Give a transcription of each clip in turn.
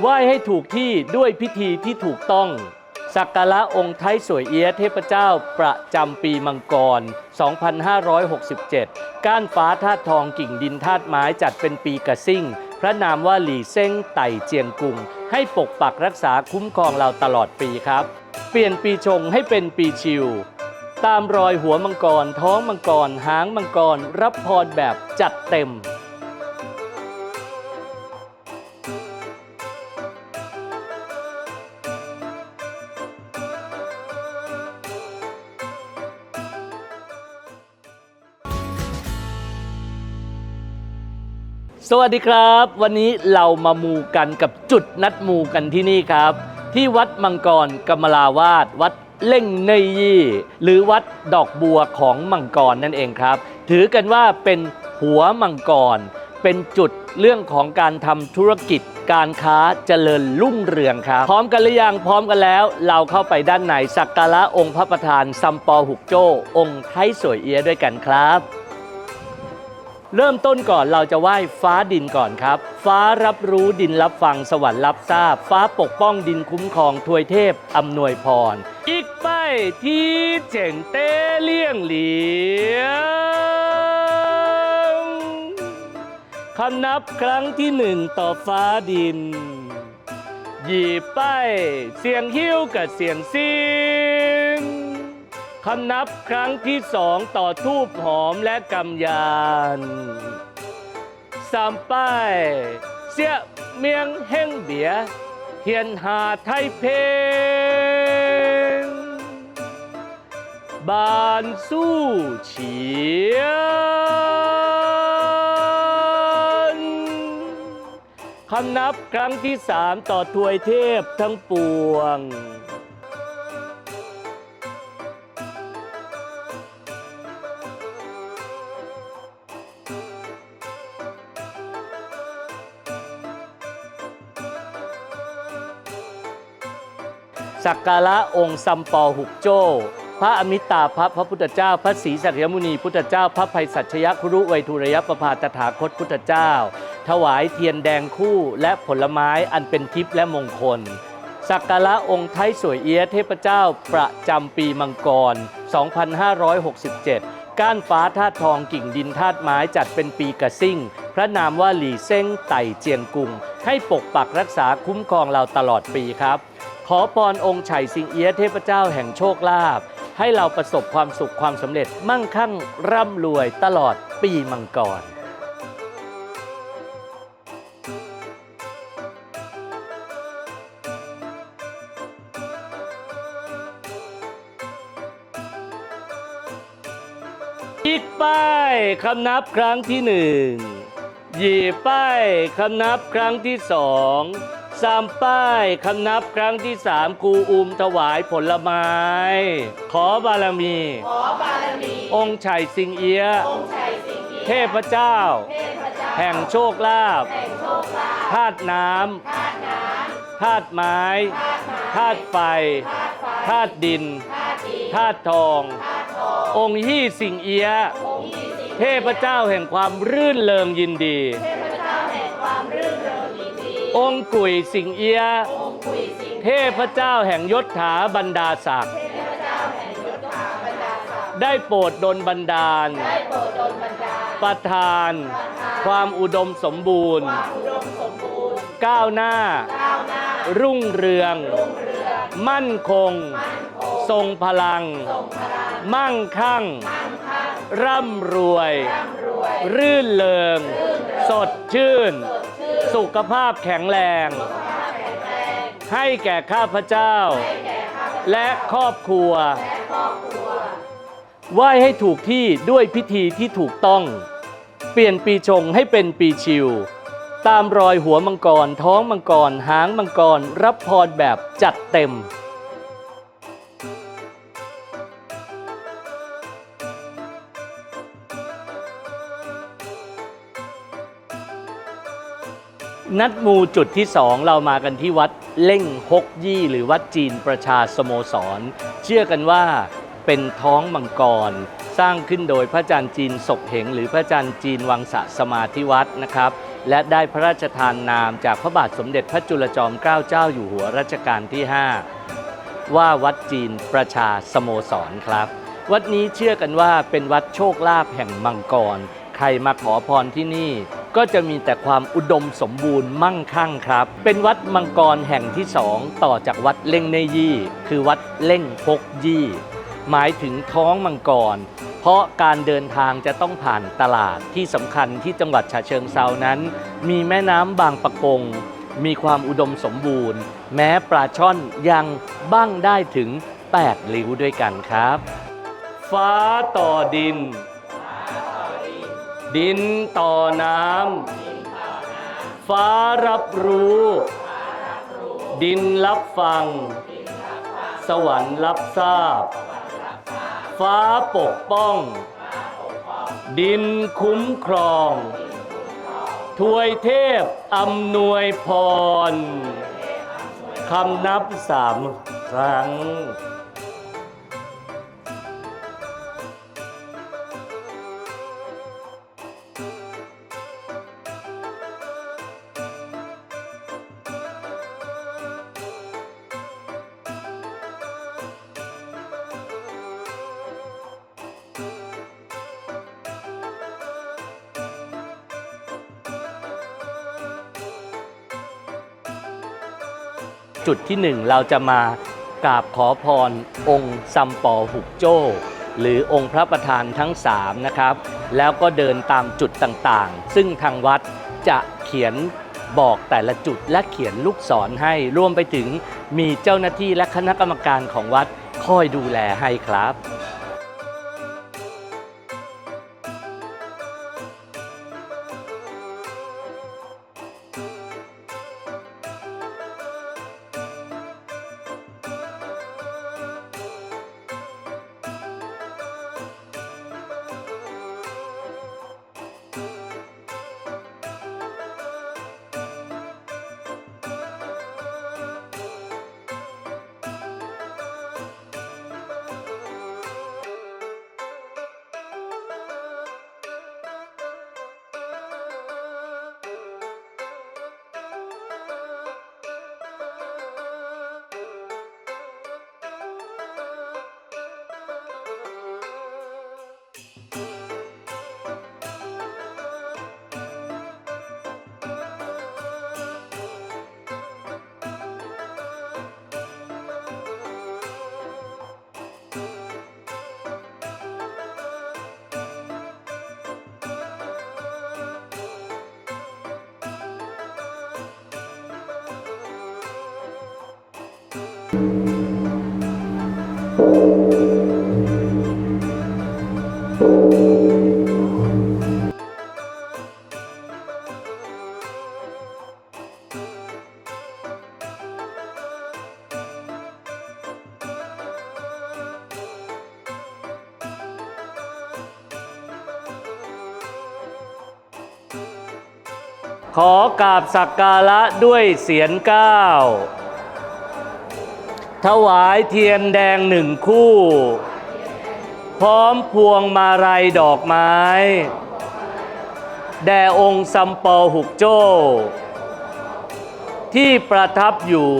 ไหว้ให้ถูกที่ด้วยพิธีที่ถูกต้อง สักการะองค์ไทยสวยเอียเทพเจ้าประจำปีมังกร 2567 ก้านฟ้าธาตุทองกิ่งดินธาตุไม้จัดเป็นปีกระซิ่ง พระนามว่าหลี่เซ้งไต่เจียงกุง ให้ปกปักรักษาคุ้มครองเราตลอดปีครับ เปลี่ยนปีชงให้เป็นปีชิว ตามรอยหัวมังกร ท้องมังกร หางมังกร รับพรแบบจัดเต็ม สวัสดีครับ วันนี้เรามามูกันกับจุดนัดมูกันที่นี่ครับ ที่วัดมังกรกมลาวาดวัดเล่งเนยยี่หรือวัดดอกบัวของมังกรนั่นเองครับ ถือกันว่าเป็นหัวมังกร เป็นจุดเรื่องของการทำธุรกิจการค้าเจริญรุ่งเรืองครับ พร้อมกันหรือยังพร้อมกันแล้ว เราเข้าไปด้านในสักการะองค์พระประธานซัมปอหุกโจ้องค์ไทยสวยเอียด้วยกันครับ เริ่มต้นก่อนเราจะไหว้ฟ้าดินก่อนครับ ฟ้ารับรู้ดินรับฟังสวรรค์รับทราบ ฟ้าปกป้องดินคุ้มครองทวยเทพอำนวยพร อีกไปที่เจ๋งเต้เลี่ยงเหลียงคำนับครั้งที่หนึ่งต่อฟ้าดิน หยีบไปเสียงหิ้วกับเสียงซิง คำนับครั้งที่สองต่อทูบหอมและกำยานสามป้ายเสียเมียงเฮงเบียเทียนหาไทยเพงบานสู้เฉียนคำนับครั้งที่สามต่อถวยเทพทั้งปวง สักการะองค์ซัมปอหุกโจ้พระอมิตาพภพระพุทธเจ้า พระศรีสัตยมุนีพุทธเจ้า พระภัยสัชยคุรุไวทุระยประภาตถาคตพุทธเจ้า ถวายเทียนแดงคู่และผลไม้อันเป็นทิพย์และมงคล สักการะองค์ไทยสวยเอียเทพเจ้าประจำปีมังกร 2567ก้านฟ้าธาตุทองกิ่งดินธาตุไม้จัดเป็นปีกระซิ่ง พระนามว่าหลี่เซ้งไต่เจียงกุง ให้ปกปักรักษาคุ้มครองเราตลอดปีครับ ขอพรองค์ไฉสิงเอียะเทพเจ้าแห่งโชคลาภให้เราประสบความสุขความสำเร็จมั่งคั่งร่ำรวยตลอดปีมังกรอีกป้ายคำนับครั้งที่หนึ่งหยีบป้ายคำนับครั้งที่สอง สามป้ายคำนับครั้งที่สามครูอุมถวายผลไม้ ขอบารมี ขอบารมี องค์ไฉสิงเอียะองค์ชัยสิงเอียะเทพเจ้า เทพเจ้า แห่งโชคลาภแห่งโชคลาภธาตุน้ธาตุน้ำธาตุไม้ำธาตุไม้ธาตุไฟธาตุไฟธาตุดินธาตุดินธาตุทองธาตุทอง องค์ยี่สิงเอียะองค์ยี่สิบเทพเจ้าแห่งความรื่นเริงยินดี องค์กุยสิงเอียะองค์คุยสิงเทพเจ้าแห่งยศถาบรรดาศักดิ์เทพเจ้าแห่งยศถาบรรดาศักดิ์ได้โปรดดลบันดาลได้โปรดดลบันดาลประทานความอุดมสมบูรณ์ความอุดมสมบูรณ์ ก้าวหน้าก้าวหน้ารุ่งเรืองรุ่งเรือง มั่นคงมั่นคงทรงพลังทรงพลัง มั่งคั่งมั่งคั่งร่ำรวยร่ำรวย รื่นเริงรื่นเริงสดชื่น สุขภาพแข็งแรง ให้แก่ข้าพเจ้า และครอบครัว ไหว้ให้ถูกที่ด้วยพิธีที่ถูกต้อง เปลี่ยนปีชงให้เป็นปีชิว ตามรอยหัวมังกร ท้องมังกร หางมังกร รับพรแบบจัดเต็ม นัดมูจุดที่สองเรามากันที่วัดเล่งฮกยี่ หรือวัดจีนประชาสโมสร เชื่อกันว่าเป็นท้องมังกร สร้างขึ้นโดยพระอาจารย์จีนศกเหงหรือพระอาจารย์จีนวังสะสมาธิวัดนะครับ และได้พระราชทานนามจากพระบาทสมเด็จพระจุลจอมเกล้าเจ้าอยู่หัวรัชกาลที่ 5 ว่าวัดจีนประชาสโมสรครับ วัดนี้เชื่อกันว่าเป็นวัดโชคลาภแห่งมังกร ใครมาขอพรที่นี่ ก็จะมีแต่ความอุดมสมบูรณ์มั่งคั่งครับ เป็นวัดมังกรแห่งที่สองต่อจากวัดเล่งเนยี่ คือวัดเล่งพกยี่ หมายถึงท้องมังกร เพราะการเดินทางจะต้องผ่านตลาดที่สำคัญที่จังหวัดฉะเชิงเซานั้น มีแม่น้ำบางปะกงมีความอุดมสมบูรณ์ แม้ปลาช่อนยังบ้างได้ถึง 8 ลิ้วด้วยกันครับ ฟ้าต่อดิน ดินต่อน้ำฟ้ารับรู้ ดินรับฟัง สวรรค์รับทราบ ฟ้าปกป้อง ดินคุ้มครอง ถวยเทพอำนวยพรคำนับสามครั้ง จุดที่หนึ่งเราจะมากราบขอพรองค์ซัมปอหุกโจ้ หรือองค์พระประธานทั้งสามนะครับแล้วก็เดินตามจุดต่างๆ ซึ่งทางวัดจะเขียนบอกแต่ละจุดและเขียนลูกศรให้รวมไปถึงมีเจ้าหน้าที่และคณะกรรมการของวัดคอยดูแลให้ครับ กราบสักการะด้วยเสียนเก้า ถวายเทียนแดงหนึ่งคู่ พร้อมพวงมาลัยดอกไม้ แด่องค์ซัมปอหุกโจ้ ที่ประทับอยู่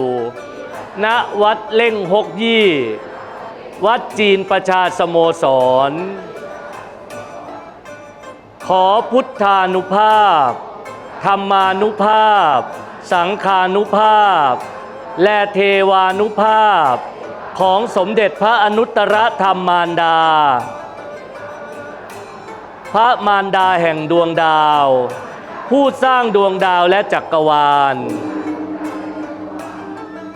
ณวัดเล่งฮกยี่ วัดจีนประชาสโมสร ขอพุทธานุภาพ ธรรมานุภาพ สังคานุภาพ และเทวานุภาพ ของสมเด็จพระอนุตตรธรรมมารดา พระมารดาแห่งดวงดาว ผู้สร้างดวงดาวและจักรวาล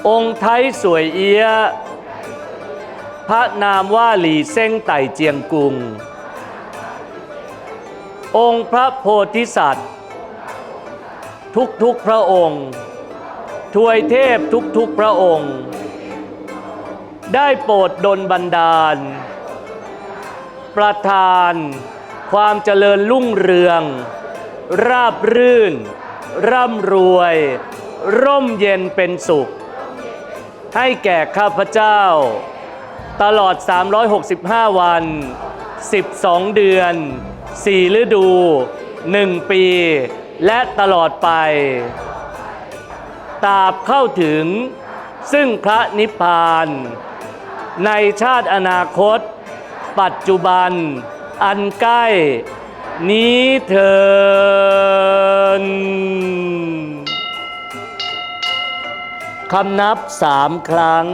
องค์ไทยสวยเอี้ยพระนามว่าหลีเส้งไต่เจียงกุง องค์พระโพธิสัตว์ ทุกๆพระองค์ทวยเทพทุกๆพระองค์ ได้โปรดดลบันดาล ประทาน ความเจริญรุ่งเรือง ราบรื่น ร่ำรวย ร่มเย็นเป็นสุข ให้แก่ข้าพเจ้า ตลอด 365 วัน 12 เดือน 4 ฤดู 1 ปี และตลอดไปตราบเข้าถึง ซึ่งพระนิพพาน ในชาติอนาคต ปัจจุบัน อันใกล้ นี้เถินคำนับสามครั้ง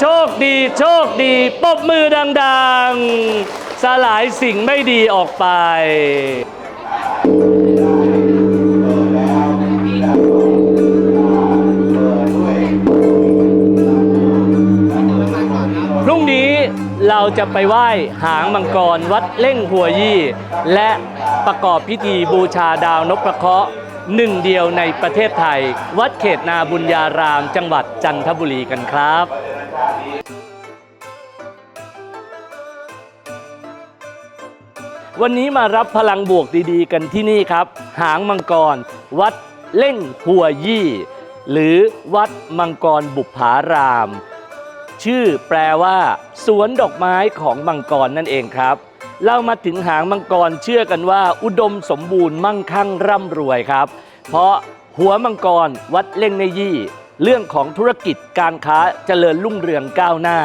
โชคดีโชคดีปบมือดัง ๆ สลายสิ่งไม่ดีออกไป จะไปไหว้หางมังกรวัดเล่งหัวยี่ และประกอบพิธีบูชาดาวนพเคราะห์หนึ่งเดียวในประเทศไทย วัดเขตนาบุญญาราม จังหวัดจันทบุรีกันครับวันนี้มารับพลังบวกดีๆ กันที่นี่ครับ หางมังกร วัดเล่งหัวยี่ หรือวัดมังกรบุปผาราม ชื่อแปลว่า สวนดอกไม้ของมังกรนั่นเองครับ เรามาถึงหางมังกรเชื่อกันว่า อุดมสมบูรณ์มั่งคั่งร่ำรวยครับ เพราะหัวมังกรวัดเล่งในยี่ เรื่องของธุรกิจการค้าเจริญรุ่งเรืองก้าวหน้า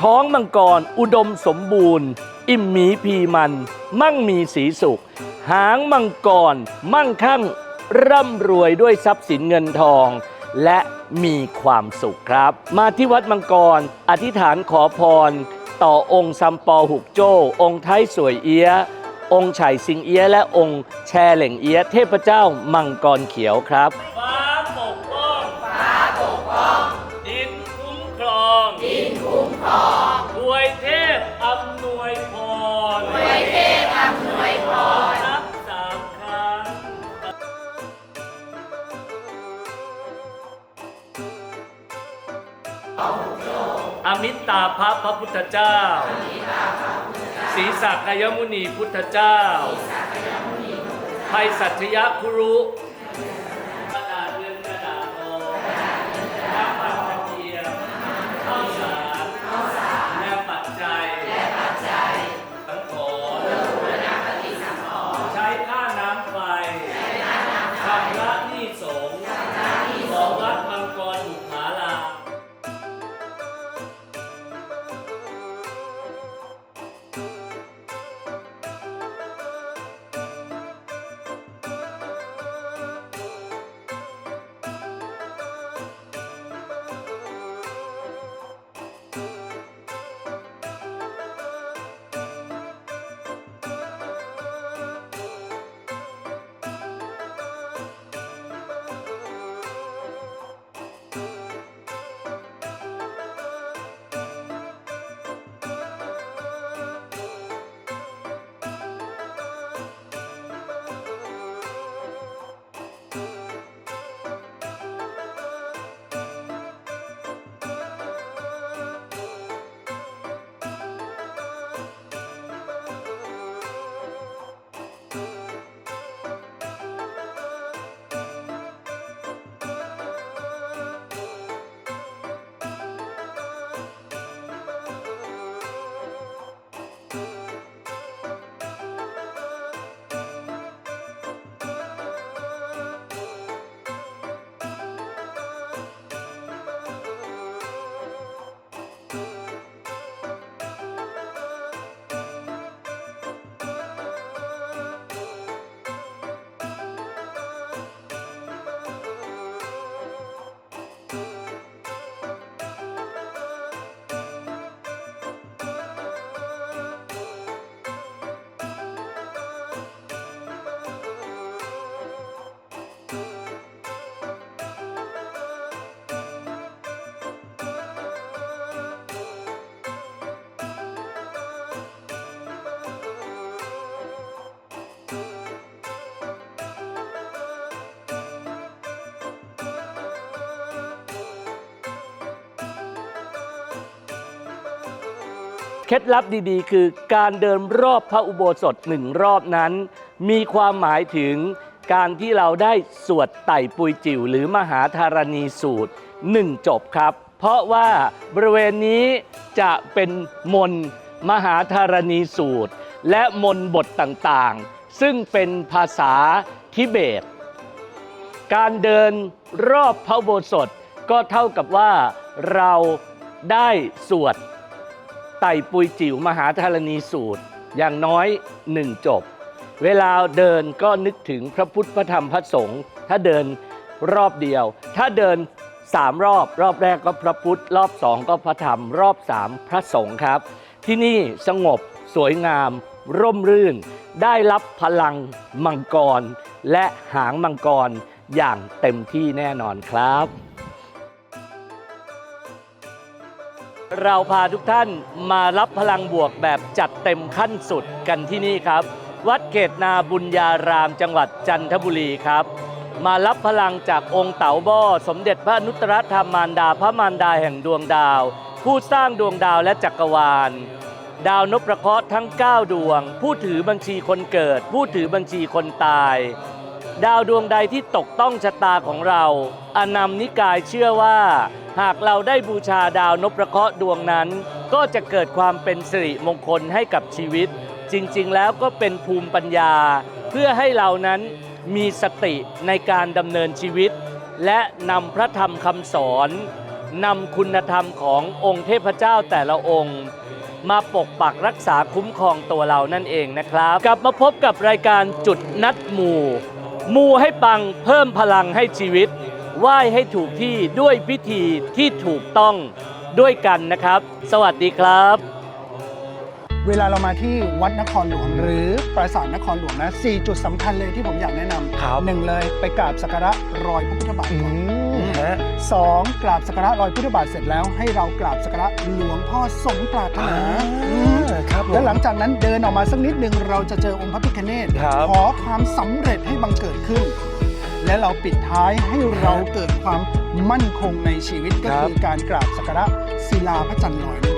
ท้องมังกรอุดมสมบูรณ์ อิ่มหมีพีมัน มั่งมีสีสุข หางมังกรมั่งคั่งร่ำรวยด้วยทรัพย์สินเงินทอง และมีความสุขครับ มาที่วัดมังกร อธิษฐานขอพร ต่อองค์ซัมปอหุกโจ้ องค์ไทยสวยเอียองค์ไฉสิงเอียและองค์แชเหล่งเอียเทพเจ้ามังกรเขียวครับ อมิตตาภะพระพุทธเจ้าศีสักยมุนีพุทธเจ้าภัยสัจยคุรุ เคล็ดลับดีๆ คือการเดินรอบพระอุโบสถหนึ่งรอบนั้น มีความหมายถึงการที่เราได้สวดไต่ปุยจิ๋วหรือมหาธารณีสูตรหนึ่งจบครับ เพราะว่าบริเวณนี้จะเป็นมนมหาธารณีสูตร และมนบทต่างๆ ซึ่งเป็นภาษาทิเบต การเดินรอบพระอุโบสถก็เท่ากับว่าเราได้สวด ไต่ปุยจิ๋วมหาธรณีสูตร อย่างน้อยหนึ่งจบ เวลาเดินก็นึกถึงพระพุทธพระธรรมพระสงฆ์ถ้าเดินรอบเดียว ถ้าเดินสามรอบ รอบแรกก็พระพุทธ รอบสองก็พระธรรม รอบสามพระสงฆ์ครับ ที่นี่สงบสวยงาม ร่มรื่น ได้รับพลังมังกร และหางมังกรอย่างเต็มที่แน่นอนครับ เราพาทุกท่านมารับพลังบวกแบบจัดเต็มขั้นสุดกันที่นี่ครับ วัดเกตนาบุญญารามจังหวัดจันทบุรีครับ มารับพลังจากองค์เต๋าบ้อสมเด็จพระนุตตรธรรมมารดาพระมารดาแห่งดวงดาว ผู้สร้างดวงดาวและจักรวาล ดาวนพประเคราะห์ทั้ง 9 ดวง ผู้ถือบัญชีคนเกิด ผู้ถือบัญชีคนตาย ดาวดวงใดที่ตกต้องชะตาของเรา อนัมนิกายเชื่อว่าหากเราได้บูชาดาวนพระเคราะห์ดวงนั้น ก็จะเกิดความเป็นสิริมงคลให้กับชีวิต จริงๆ แล้วก็เป็นภูมิปัญญา เพื่อให้เรานั้นมีสติในการดำเนินชีวิต และนำพระธรรมคำสอนนำคุณธรรมขององค์เทพเจ้าแต่ละองค์ มาปกปักรักษาคุ้มครองตัวเรานั่นเองนะครับ กลับมาพบกับรายการจุดนัดหมู่หมู่ให้ปังเพิ่มพลังให้ชีวิต ไหว้ให้ถูกที่ด้วยพิธีที่ถูกต้องด้วยกันนะครับ สวัสดีครับ เวลาเรามาที่วัดนครหลวงหรือปราสาทนครหลวงนะสี่จุดสำคัญเลยที่ผมอยากแนะนครับำหนึ่งเลยไปกราบสักการะรอยพระพุทธบาทอืก่อนมฮะสองกราบสักการะรอยพุทธบาทเสร็จแล้ว ให้เรากราบสักการะหลวงพ่อสมปรารถนาอืม ครับผม และหลังจากนั้นเดินออกมาสักนิดหนึ่งเราจะเจอองค์พระพิฆเนศครับ ขอความสำเร็จให้บังเกิดขึ้น และเราปิดท้ายให้เราเกิดความมั่นคงในชีวิตก็คือการกราบสักการะศิลาพระจันทร์ลอยนั่นเอง